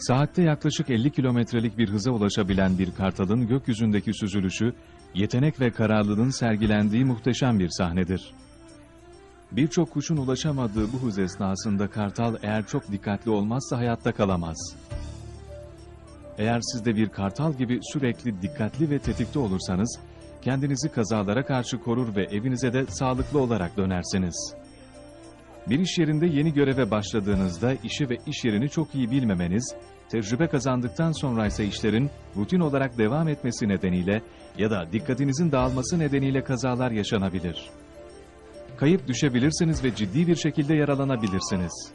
Saatte yaklaşık 50 kilometrelik bir hıza ulaşabilen bir kartalın gökyüzündeki süzülüşü, yetenek ve kararlılığın sergilendiği muhteşem bir sahnedir. Birçok kuşun ulaşamadığı bu hız esnasında kartal eğer çok dikkatli olmazsa hayatta kalamaz. Eğer siz de bir kartal gibi sürekli dikkatli ve tetikte olursanız, kendinizi kazalara karşı korur ve evinize de sağlıklı olarak dönersiniz. Bir iş yerinde yeni göreve başladığınızda işi ve iş yerini çok iyi bilmemeniz, tecrübe kazandıktan sonra ise işlerin rutin olarak devam etmesi nedeniyle ya da dikkatinizin dağılması nedeniyle kazalar yaşanabilir. Kayıp düşebilirsiniz ve ciddi bir şekilde yaralanabilirsiniz.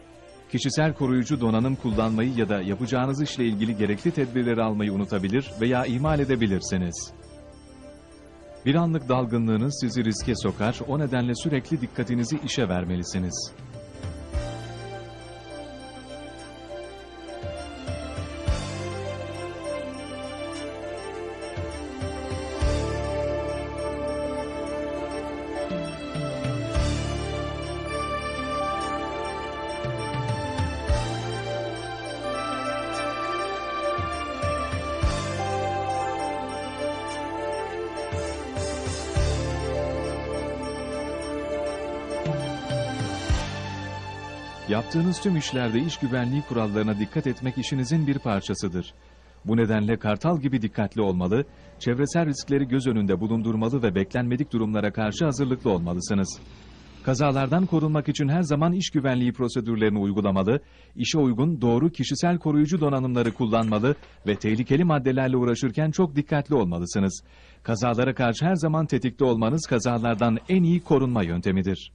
Kişisel koruyucu donanım kullanmayı ya da yapacağınız işle ilgili gerekli tedbirleri almayı unutabilir veya ihmal edebilirsiniz. Bir anlık dalgınlığınız sizi riske sokar, o nedenle sürekli dikkatinizi işe vermelisiniz. Yaptığınız tüm işlerde iş güvenliği kurallarına dikkat etmek işinizin bir parçasıdır. Bu nedenle kartal gibi dikkatli olmalı, çevresel riskleri göz önünde bulundurmalı ve beklenmedik durumlara karşı hazırlıklı olmalısınız. Kazalardan korunmak için her zaman iş güvenliği prosedürlerini uygulamalı, işe uygun doğru kişisel koruyucu donanımları kullanmalı ve tehlikeli maddelerle uğraşırken çok dikkatli olmalısınız. Kazalara karşı her zaman tetikte olmanız kazalardan en iyi korunma yöntemidir.